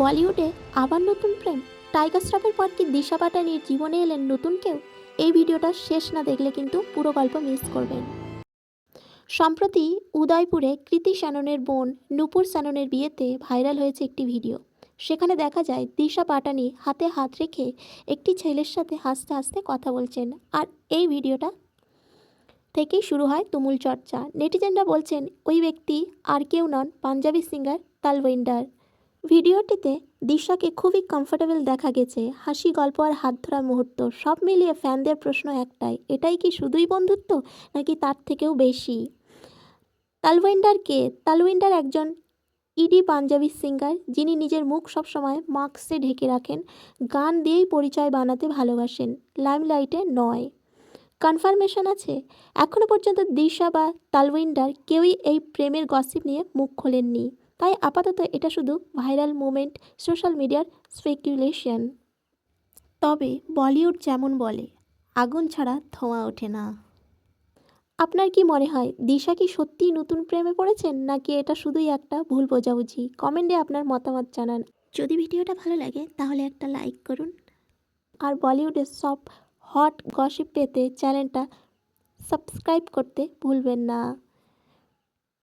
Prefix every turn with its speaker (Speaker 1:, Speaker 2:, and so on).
Speaker 1: বলিউডে আবার নতুন প্রেম। টাইগার শ্রফের পর কি দিশা পাটানির জীবনে এলেন নতুন কেউ? এই ভিডিওটা শেষ না দেখলে কিন্তু পুরো গল্প মিস করবেন। সম্প্রতি উদয়পুরে কৃতি শ্যাননের বোন নূপুর শ্যাননের বিয়েতে ভাইরাল হয়েছে একটি ভিডিও। সেখানে দেখা যায় দিশা পাটানি হাতে হাত রেখে একটি ছেলের সাথে হাসতে হাসতে কথা বলছেন। আর এই ভিডিওটা থেকেই শুরু হয় তুমুল চর্চা। নেটিজেনরা বলছেন, ওই ব্যক্তি আর কেউ নন পাঞ্জাবি সিঙ্গার তালওয়েন্ডার। ভিডিওটিতে দিশাকে খুবই কমফোর্টেবল দেখা গেছে। হাসি, গল্প আর হাত ধরা মুহূর্ত, সব মিলিয়ে ফ্যানদের প্রশ্ন একটাই, এটাই কি শুধুই বন্ধুত্ব, নাকি তার থেকেও বেশি? তালওয়েন্ডার কে? তালওয়েন্ডার একজন ইডি পাঞ্জাবি সিঙ্গার যিনি নিজের মুখ সবসময় মাস্কে ঢেকে রাখেন, গান দিয়েই পরিচয় বানাতে ভালোবাসেন, লাইমলাইটে নয়। কনফার্মেশন আছে এখনও পর্যন্ত দিশা বা তালউইন্ডার কেউই এই প্রেমের গসিপ নিয়ে মুখ খোলেননি। তাই আপাতত এটা শুধু ভাইরাল মুমেন্ট সোশ্যাল মিডিয়ার স্পেকুলেশন তবে বলিউড যেমন বলে আগুন ছাড়া ধোঁয়া ওঠে না। আপনার কি মনে হয় দিশা কি সত্যিই নতুন প্রেমে পড়েছেন নাকি এটা শুধুই একটা ভুল বোঝাবুঝি? কমেন্টে আপনার মতামত জানান। যদি ভিডিওটা ভালো লাগে তাহলে একটা লাইক করুন। আর বলিউডের সব হট গসিপ পেতে চ্যানেলটা সাবস্ক্রাইব করতে ভুলবেন না।